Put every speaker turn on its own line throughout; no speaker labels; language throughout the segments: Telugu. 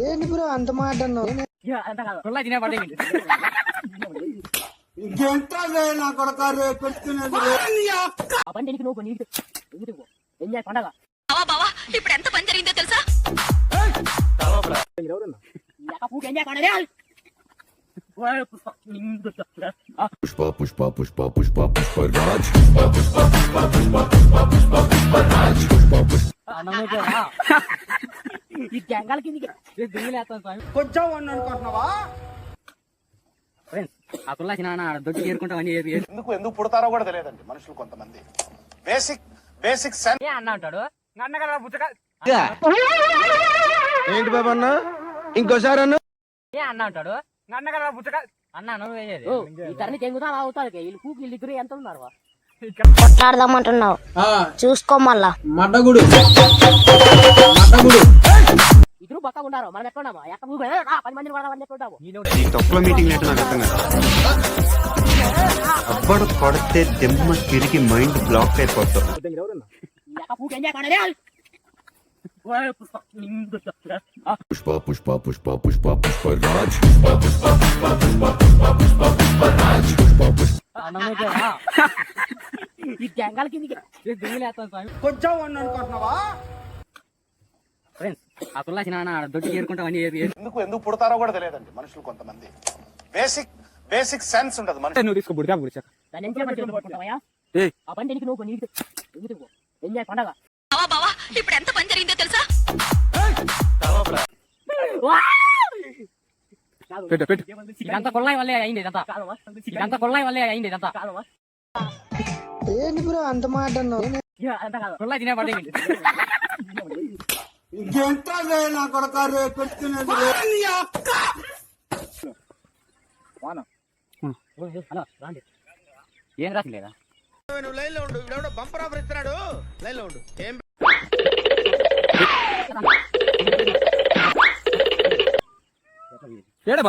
ఏంటి బ్రో అంత మాట అన్నావు?
అంత కాదు. కొల్లా తినే పడే ఆ పంట నీకు నువ్వు నీకు ఎంజాయ్ పండగ.
బావా బావా ఇప్పుడు ఎంత పని జరిగిందో తెలుసా?
ఎక్క పూకి ఎంజాయ్ పండగ
పుష్ప పుష్ప పుష్ప పుష్ప పుష్ప రాజ్.
ఈ జంగాల కిందికి
కొంచెం అనుకుంటున్నావా?
ఫ్రెండ్స్ ఆ కుల్లా చిన్న దొడ్డి
ఎందుకు ఎందుకు పుడతారో కూడా తెలియదండి మనుషులు కొంతమంది. బేసిక్ బేసిక్ సెన్స్
ఏ అన్న అంటాడు?
ఏంటి బాబు అన్న? ఇంకోసారి అన్న.
ఏ అన్న అంటాడు? అన్న నువ్వు వేసేది. ఈ తరని తెంగుతా అవుతారు వీళ్ళు కూకి వీళ్ళు ఇద్దరు ఎంత ఉన్నారు?
కొట్లాడదామంటున్నావు చూసుకో మళ్ళా
మడ్డగుడు
ఇద్దరు మనం ఎక్క పది మందిని
ఈ మీటింగ్ నాకు అర్థం కాదు అబ్బడు కొడితే దెమ్మ తిరిగి మైండ్ బ్లాక్ అయిపోతావు
ఎక్క పూకి ఎంజాయ్ పండగ
పుష్ప పుష్ప పుష్ప పుష్ప పుష్ప
జంగాల కిందికి
కొంచెం అనుకుంటున్నావా?
ఫ్రెండ్స్ ఆ చిన్న దొడ్డి అని
ఎందుకు ఎందుకు పుడతారో కూడా తెలియదండి మనుషులు కొంతమంది. బేసిక్ బేసిక్ సెన్స్ ఉండదు మనిషి
నువ్వు తీసుకో బుడికా బుడిచా
ఎంత పట్టుకుంటావయ్యా? ఆ పంట నీకు నువ్వు నీకు ఎందుకు ఎంజాయ్ పండగ.
బావా బావా ఇప్పుడు ఎంత పని జరిగిందో తెలుసా?
పెట్టు పెట్టు.
ఇదంతా కొల్లాయి వల్లే అయింది ఇదంతా. ఇదంతా కొల్లాయి వల్లే అయింది ఇదంతా.
ఏంటి బ్రో అంత మాట
ఏం రాసలేదా
లైన్లో ఉండు ఇవిడెవడో బంపర్ ఆఫర్ ఇస్తున్నాడు. లైన్లో ఉండు. ఏం
ఏడే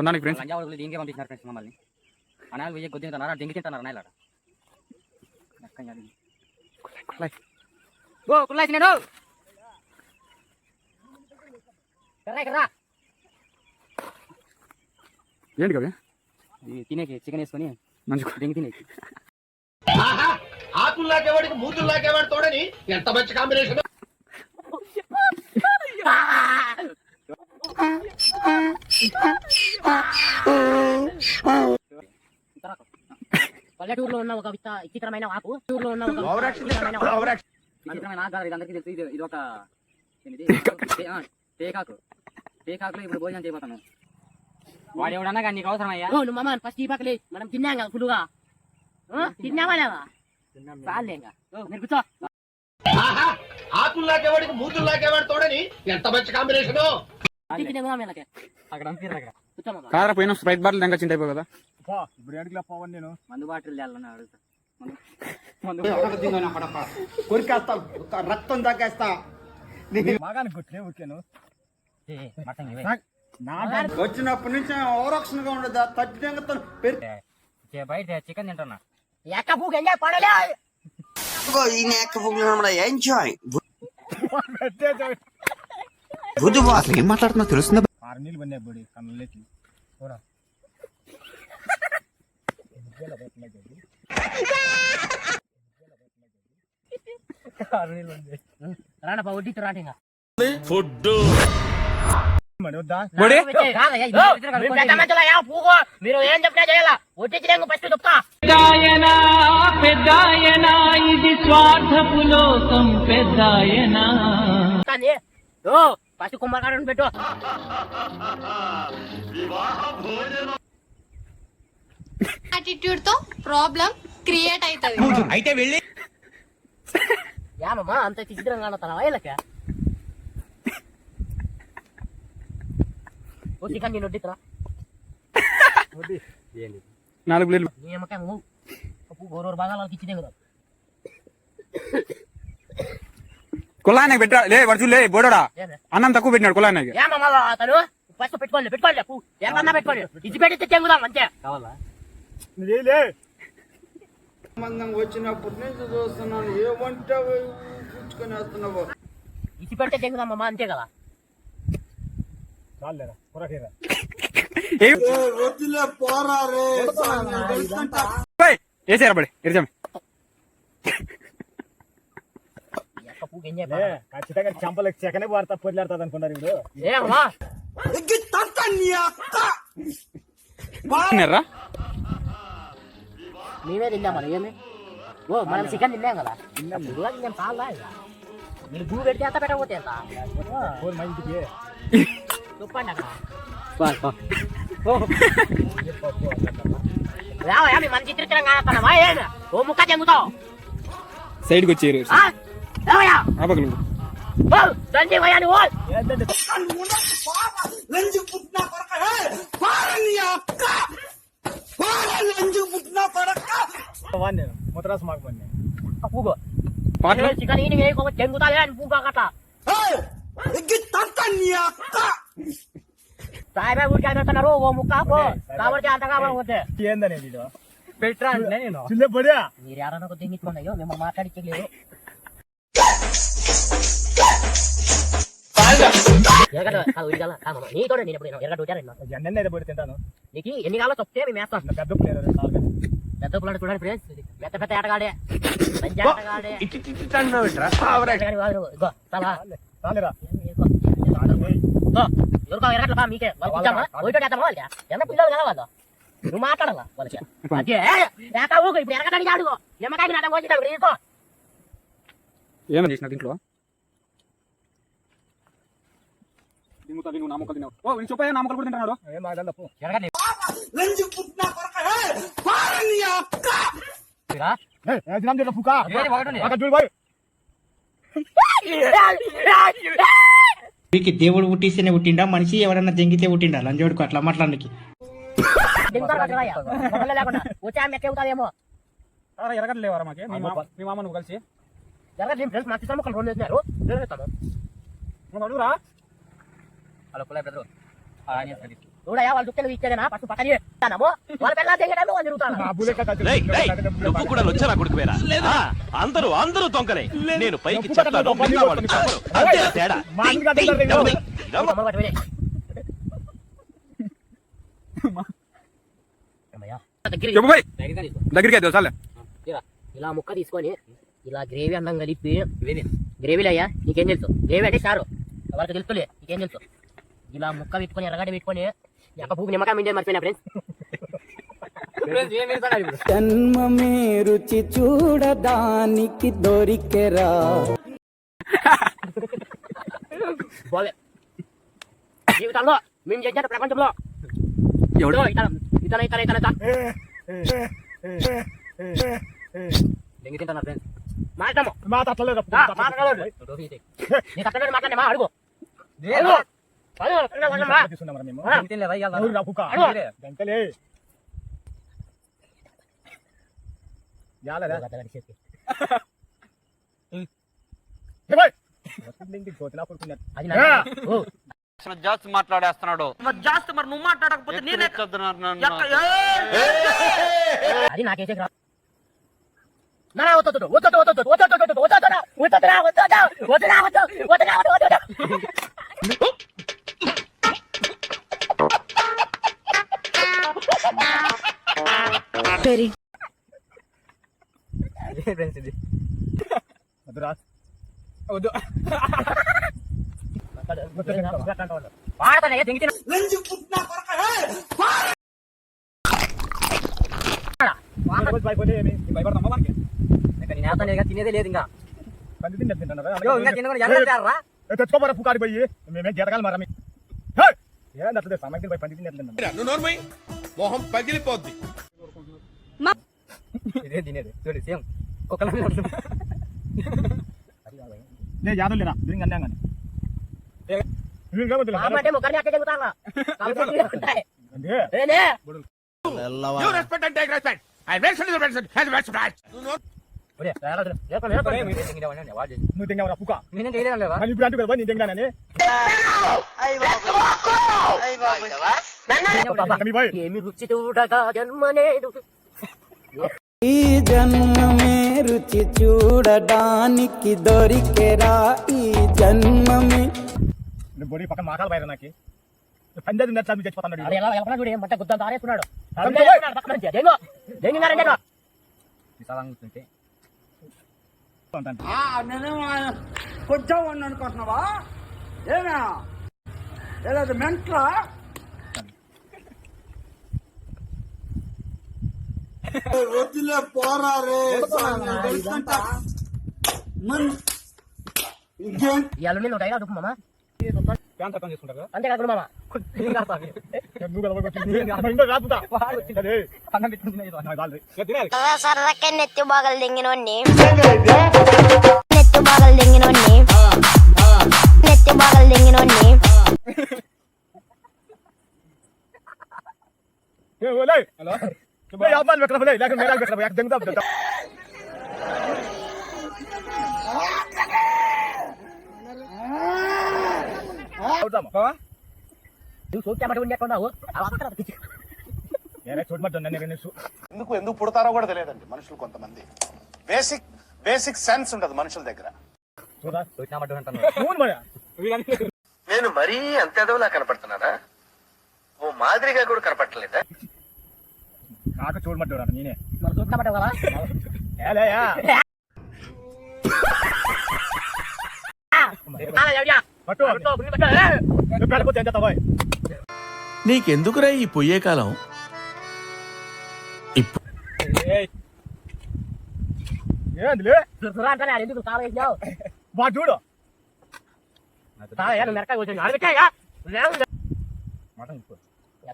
బరా తొందానికి ఫ్రెండ్స్
లంజా వాళ్ళు దీనికే పంపించినారు ఫ్రెండ్స్ మమ్మల్ని. అనాలు వెయ్యి కొద్దిగా తింటున్నారా దెంగి తింటున్నారు నాయలాడ ఓ కర్రా
ఏంటి కవి?
తినేకి చికెన్ వేసుకొని
మంచి
దెంగి తినేకి.
ఆకుల్లాకేవాడికి మూతుల్లాకేవాడు తోడని ఎంత మంచి కాంబినేషన్
పల్లెటూరులో ఉన్న ఒక విచిత్రమైన ఆకు. టూరులో ఉన్న ఒక విచిత్రమైన ఆకు. విచిత్రమైన ఆకు కాదు ఇది అందరికీ తెలుసు ఇది ఒక టేకాకు. టేకాకులో ఇప్పుడు భోజనం చేయబోతాను. వాడు ఎవడన్నా కానీ నీకు అవసరం అయ్యా? నువ్వు మమ్మ ఫస్ట్ ఈ పక్కలే. మనం తిన్నాం కదా ఫుల్గా తిన్నావా ఓ, మీరు కూర్చో.
ఆకుల్లాకేవాడికి మూతుల్లాకేవాడు తోడని? ఎంత మంచి కాంబినేషన్
వీళ్ళకి. అక్కడ దగ్గర.
కాదరా పోయిన స్ప్రైట్ బాటిల్ ఇంకా చింత అయిపోయి కదా.
మందు బాటిల్ తేయాలన్నా అడుగుతా. మందు
కొరికేస్తా రక్తం తగ్గేస్తా
ఏ, మటన్ ఇవే.
వచ్చినప్పటి నుంచి ఓరక్షణగా ఉండదు. తగ్గితే
బయట చికెన్ తింటున్నా. ఎక్క పూకి ఎంజాయ్ పడలే.
ఈ నెక్క పువ్వులు ఎంజాయ్ బుద్ధు
అసలు ఏం మాట్లాడుతున్నా? తెలుస్తుందా?
రానా బా వడ్డీ రాండి ఇంకా
బొడి
కాదయ్యా, ఇది ఇద్దరు కలుపుకొని పెద్ద మనుషులయ్యా, పూగు. మీరు ఏం చెప్పినా చేయాలా ఒట్టించలేము ఫస్ట్ చెప్తా కానీ, ఓ ఫస్ట్ కుమ్మకాడని పెట్టు.
యాటిట్యూడ్తో ప్రాబ్లం క్రియేట్ అవుతుంది.
యామమ్మా అంత చిత్రంగా కానొస్తావా వీళ్ళకి ఓ చికెన్ నేను వడ్డిత్తరా.
నాలుగు ప్లేట్లు
నీ అమ్మకాయ నువ్వు ఓరోరు భాగాలకి ఇచ్చిదే కదా
కులానికి పెట్టా లే వాడు లే బోడోడా. అన్నం తక్కువ పెట్టినాడు
కులానికి. వచ్చినప్పుడు ఫస్ట్ పెట్టుకోండి పెట్టుకోండి అంతే.
చూస్తున్నాను.
ఏ అంతే కదా. పూకి ఏం చెప్పాలి
ఖచ్చితంగా చంపలకు చెకనే వాడతా పొద్దులాడుతుంది అనుకున్నారు ఇప్పుడు
తిన్నారా?
మేమే తిన్నాం మరి ఏమి? ఓ మనం చికెన్ తిన్నాం కదా. ఇప్పుడు తిన్నాం చాలా. మీరు గుడి పెడితే ఎంత పెట్టకపోతే ఎంత?
మంచికి
చెప్పండి అక్కడ. రావయా మీ మన చిత్రం కానత్తనమా ఏం ఓ ముక్క చెంగుతావు.
సైడ్కి వచ్చేరు
లంచు పుట్టినా కొరక పారని అక్క పారని లంచు పుట్టినా కొరక
వాణ్ణి ముద్రాసు మాకు వాణ్ణి
పూగో
పాటలు
చికెన్ ఈయన వేయకుండా చెంగుతా అని పూగా కట్ట
తంతని అక్క
సాయిబాబా ఊరికి అంటున్నారు ఓ ముక్క కాబట్టి అంత
కాబట్టి ఏందనేది
పెట్టరా నేను
చిన్న పడియా
మీరు ఎవరైనా దింగించుకున్నాయో మేము మాట్లాడించలేదు ఎరగడ కాదు ఉడిగల కాదు నీతో నేను ఎప్పుడు ఎరగడ ఉంటారు
ఎన్న అయితే పడి తింటాను
నీకు ఎన్ని కావాలో చెప్తే మేము వేస్తాం
పెద్ద
పెద్ద పిల్లడు చూడండి ఫ్రెండ్స్ పెద్ద పెద్ద ఆటగాడే మంచి ఆటగాడే ఎవరికో ఎరగట్ల బా మీకే వాళ్ళు చేద్దామా వాళ్ళకి ఎంత పిల్లలు కదా వాళ్ళు నువ్వు మాట్లాడాలా వాళ్ళకి అదే ఏకా ఇప్పుడు ఎరగడానికి ఆడుకో నిమ్మకాయ నాటం
చేసిన దీంట్లో? తింగుతా నువ్వు ఓ నేను కూడా తింటున్నాడు?
ఏం
మీకు దేవుడు పుట్టిస్తేనే పుట్టిండా మనిషి ఎవరన్నా జంగితే పుట్టిండా? లంజోడుకు అట్లా
మాట్లాడానికి.
ఎరగట్లేవారా మాకే? మీ మామ నువ్వు కలిసి?
ఎరగట్లేదు ఫ్రెండ్స్ మా చిత్రం ఒకరు రోజు
చేసినారు అడుగురా?
హలో కులాయి బ్రదరు వాళ్ళు ఇచ్చేదేనా పక్కన వాళ్ళ
నువ్వు కూడా వచ్చా నా కొడుకు పేరా అందరూ అందరూ తొంగలే నేను పైకి తేడా
దగ్గరికి ఇలా ముక్క తీసుకొని ఇలా గ్రేవీ అన్నం కలిపి గ్రేవీలయ్యా నీకేం తెలుసు గ్రేవీ అంటే చారు ఎవరికి తెలుసులే నీకేం తెలుసు ఇలా ముక్క పెట్టుకొని ఎర్రగడ్డ పెట్టుకొని ఎక్క పువ్వు నిమ్మకాయ మిండే మర్చిపోయినా ఫ్రెండ్స్ జన్మ
మీ రుచి చూడడానికి దొరికెరా
బాలే జీవితంలో మేము చేసిన ప్రపంచంలో
ఎవడో
ఇతర ఇతర ఇతర ఇతర డెంగి తింటాను ఫ్రెండ్స్ మాట్లాడే మా అడుగు జాస్ మాట్లాడేస్తున్నాడు
జాస్తి మరి నువ్వు మాట్లాడకపోతే
అది నాకేసే వద్దు పెరి. అదే ఫ్రెండ్స్ ఇది. వద్దు రా. వద్దు. తినేదే లేదు ఇంకా
తెచ్చుకోబోరా పుకాడి పోయి. మేమే గీతకాలు మరమ్మ. ఏ అట్లే సమయం పోయి పంది తిన్నట్లేదు
మొహం పగిలిపోద్ది.
ఇదే తినేది చూడు సేమ్. కుక్కలా
నేను జాదం లేనా దీనికి అన్నా కానీ.
రెస్పెక్ట్
నువ్వు తింగా ఇప్పుడు అంటే కదా నేను
ఏమి రుచి చూడగా
ఈ జన్మమే
రుచి చూడడానికి దొరికెరా ఈ జన్మమే.
నేను బొడి పక్కన మాటలు బయట నాకు. పందేది నెట్ చదివి చచ్చిపోతాడు
అది ఎలా ఎలా చూడు ఏం బట్ట గుద్దంతా ఆరేసుకున్నాడు.
అరే,
పక్కన నుంచి. దెంగో దెంగినారంటే కూర్చుంటే.
నేనేమో కొంచెం అనుకుంటున్నావా? ఏనా? మెంట్లా? వద్దులే పోరా రే ఇంకేం?
ఈ అల్లుండి నువ్వు టైగా దుక్కు మామ.
ప్యాంట్ అర్థం చేసుకుంటారు
అంతేకాదు మామ.
నువ్వు కదా ఒకటి ఇంకో రాపుతా వచ్చింది అన్నం పెట్టుకుంటున్నా తినాలి.
సరదా సరదాకే నెత్తి బాగలు దింగినోడిని నెత్తి బాగలు దింగినోడిని నెత్తి బాగలు దింగినోడిని
హలో. నేనే చూడమంటాను నేను నేను
ఎందుకు ఎందుకు పుడతారో కూడా తెలియదండి మనుషులు కొంతమంది. బేసిక్ బేసిక్ సెన్స్ ఉండదు మనుషుల దగ్గర.
నేను మరీ అంత ఎదవలా కనపడుతున్నానా? ఓ మాదిరిగా కూడా కనపడలేదా
కాక చూడమంటాడు నేనే.
మరి సోక్యామట కదా?
ఏలేయా
నీకెందుకురా ఈ పొయ్యే కాలం?
చూడు
తాళయ్యా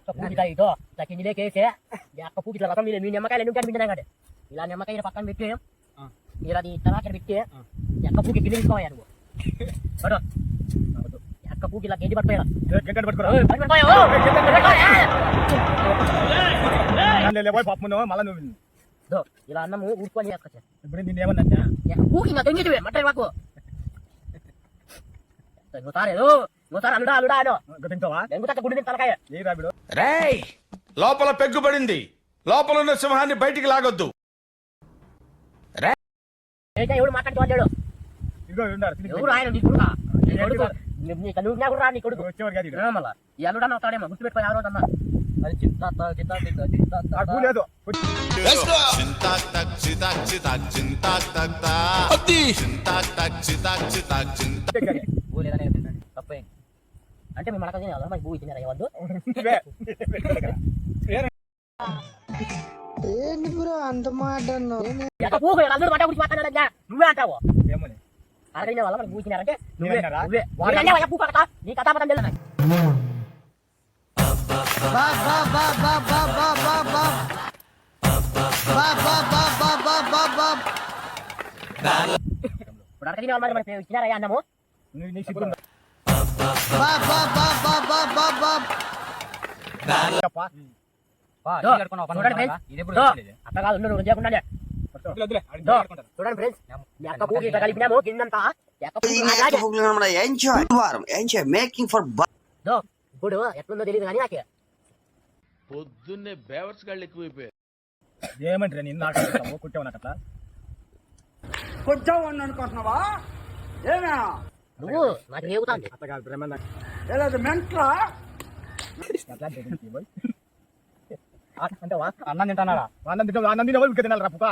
పూజ ఇదో తక్కిందిలే కేసే అక్క పూజ రసం మీరు మీ నిమ్మకాయలు ఎందుకు కనిపించినా కంటే ఇలా నిమ్మకాయ పక్కన పెట్టి మీరు అది ఇత్తనా అక్కడ పెట్టి ఎక్క పూకి గిన్నె తీసుకోవాలి నువ్వు పడు. ఎక్క పూకి ఇలా కేజీ పట్టుకోయా
గంట పట్టుకోరా పోయి మళ్ళీ నువ్వు
ఇలా అన్నము ఊరుకొని చేసుకొచ్చా
ఇప్పుడు నేను ఏమన్నా
పూకి ఇంకా తెంగిటివే మట్ట మాకు నువ్వు తారేదు నువ్వు అల్లుడా అల్లుడా అనో.
తింటావా?
దెంగు తక్క గుడి తలకాయ
ఏ రాబిడు
రేయ్ లోపల పెగ్గుపడింది లోపల ఉన్న సింహాన్ని బయటికి లాగొద్దు.
ఎవడు మాట్లాడుతూ
ఇదిగో
ఎవరు ఆయన నీ కొడుకా? నీ కొడుకు. నీ నువ్వు నాకు రా నీ కొడుకు.
వచ్చేవారు కాదు
మళ్ళా. ఈ అల్లుడన్న వస్తాడేమో గుర్తుపెట్టుకో ఎవరో అన్న అది చింత చింత చింత చింత
లేదు
లేదనే తప్పే అంటే మేము మనకు తినాలి మరి భూ తినారా ఇవ్వద్దు ఎంత పూకు అల్లుడు మాట గురించి మాట్లాడాడు నువ్వే అంటావు
ఏమని
అరగైన వల్ల మనకు భూ తినారంటే నువ్వే వాడు పూకు అడతా నీ కథ పదం తెలియదు నాకు ఇప్పుడు మరి మనకి తినారయ్యా అన్నము. చూడండి ఫ్రెండ్స్. పూకి ఇట్లా కలిపినాము కిందంతా.
ఎంజాయ్ ఎంజాయ్ మేకింగ్ ఫర్
ఇప్పుడు ఎట్లుందో తెలియదు కానీ నాకు.
పొద్దున్నే బేవర్స్ గాళ్ళు ఎక్కువైపోయారు
ఏమంటారు నేను నాకు కుట్టావు నాకు అట్లా
అనుకుంటున్నావా? ఏనా
నువ్వు నాకు రేగుతాంది
అంటే అన్నం తింటానారా అన్నం తింటా అన్నం తినే వాళ్ళు తినాలి రప్పుక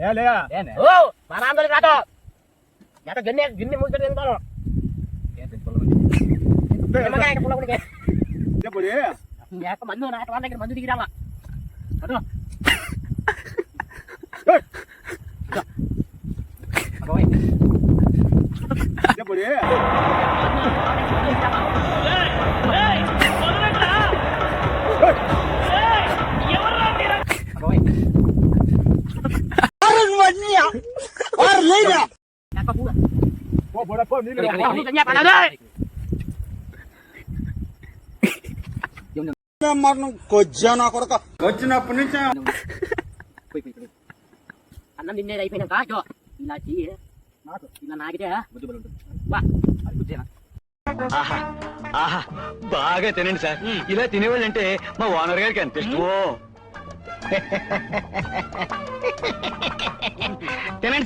ఏ లే
ఓ మా నాన్న రాతో ఎట గిన్నె గిన్నె మూసి తింటాను మందు నా అక్క వాళ్ళ దగ్గర మందు దిగిరావా అదో
చెప్పు
అక్క పూల
పో పోరా పో నీళ్ళు
మరణం కొజ్జా నా కొడక వచ్చినప్పటి నుంచి
అన్నం తినేది అయిపోయినాక ఇదో ఇలా చెయ్యి నాకు ఇలా నాకితే బుద్ధి ఉంటుంది
బాగా తినండి సార్. ఇలా తినేవాళ్ళు అంటే మా ఓనర్ గారికి ఎంత ఇష్టం తినండి.